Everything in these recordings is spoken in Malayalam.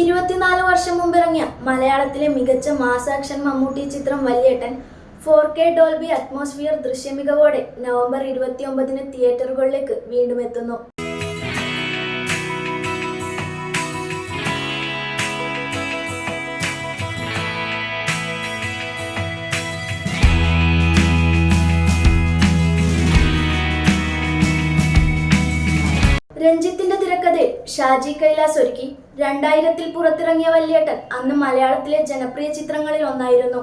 ഇരുപത്തിനാല് വർഷം മുമ്പിറങ്ങിയ മലയാളത്തിലെ മികച്ച മാസാക്ഷൻ മമ്മൂട്ടി ചിത്രം Valyettan four K Dolby atmosphere ദൃശ്യമികവോടെ November ഇരുപത്തിയൊമ്പതിന് തിയേറ്ററുകളിലേക്ക് വീണ്ടും എത്തുന്നു. രഞ്ജിത്തിന്റെ തിരക്കഥയിൽ ഷാജി കൈലാസ് ഒരുക്കി രണ്ടായിരത്തിൽ പുറത്തിറങ്ങിയ വല്യേട്ടൻ അന്ന് മലയാളത്തിലെ ജനപ്രിയ ചിത്രങ്ങളിൽ ഒന്നായിരുന്നു.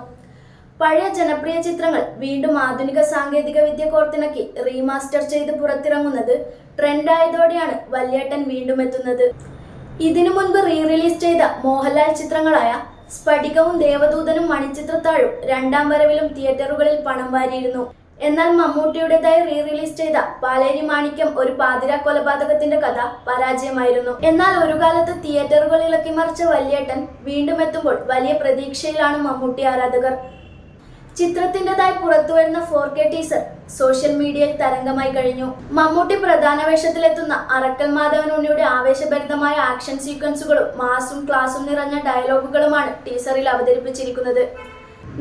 പഴയ ജനപ്രിയ ചിത്രങ്ങൾ വീണ്ടും ആധുനിക സാങ്കേതിക വിദ്യ കോർത്തിണക്കി റീമാസ്റ്റർ ചെയ്ത് പുറത്തിറങ്ങുന്നത് ട്രെൻഡായതോടെയാണ് വല്യേട്ടൻ വീണ്ടും എത്തുന്നത്. ഇതിനു മുൻപ് റീ റിലീസ് ചെയ്ത മോഹൻലാൽ ചിത്രങ്ങളായ സ്ഫടികവും ദേവദൂതനും മണിച്ചിത്രത്താഴും രണ്ടാം വരവിലും തിയേറ്ററുകളിൽ പണം വാരിയിരുന്നു. എന്നാൽ മമ്മൂട്ടിയുടേതായി റീ റിലീസ് ചെയ്ത പാലേരി മാണിക്യം ഒരു പാതിര കൊലപാതകത്തിന്റെ കഥ പരാജയമായിരുന്നു. എന്നാൽ ഒരു കാലത്ത് തിയേറ്ററുകളിൽ മറിച്ച വല്യേട്ടൻ വീണ്ടും എത്തുമ്പോൾ വലിയ പ്രതീക്ഷയിലാണ് മമ്മൂട്ടി ആരാധകർ. ചിത്രത്തിന്റെതായി പുറത്തുവരുന്ന ഫോർ കെ ടീസർ സോഷ്യൽ മീഡിയയിൽ തരംഗമായി കഴിഞ്ഞു. മമ്മൂട്ടി പ്രധാന വേഷത്തിലെത്തുന്ന അറക്കൽ മാധവൻ ഉണ്ണിയുടെ ആവേശഭരിതമായ ആക്ഷൻ സീക്വൻസുകളും മാസും ക്ലാസും നിറഞ്ഞ ഡയലോഗുകളുമാണ് ടീസറിൽ അവതരിപ്പിച്ചിരിക്കുന്നത്.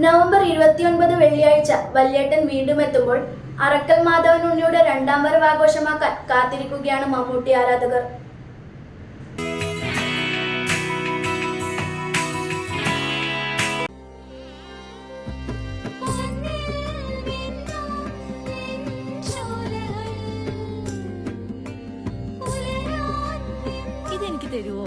നവംബർ ഇരുപത്തിയൊൻപത് വെള്ളിയാഴ്ച വല്യേട്ടൻ വീണ്ടും എത്തുമ്പോൾ അറക്കൽ മാധവൻ ഉണ്ണിയുടെ രണ്ടാം വരവ് ആഘോഷമാക്കാൻ കാത്തിരിക്കുകയാണ് മമ്മൂട്ടി ആരാധകർ. ഇതെനിക്ക് തരുവോ?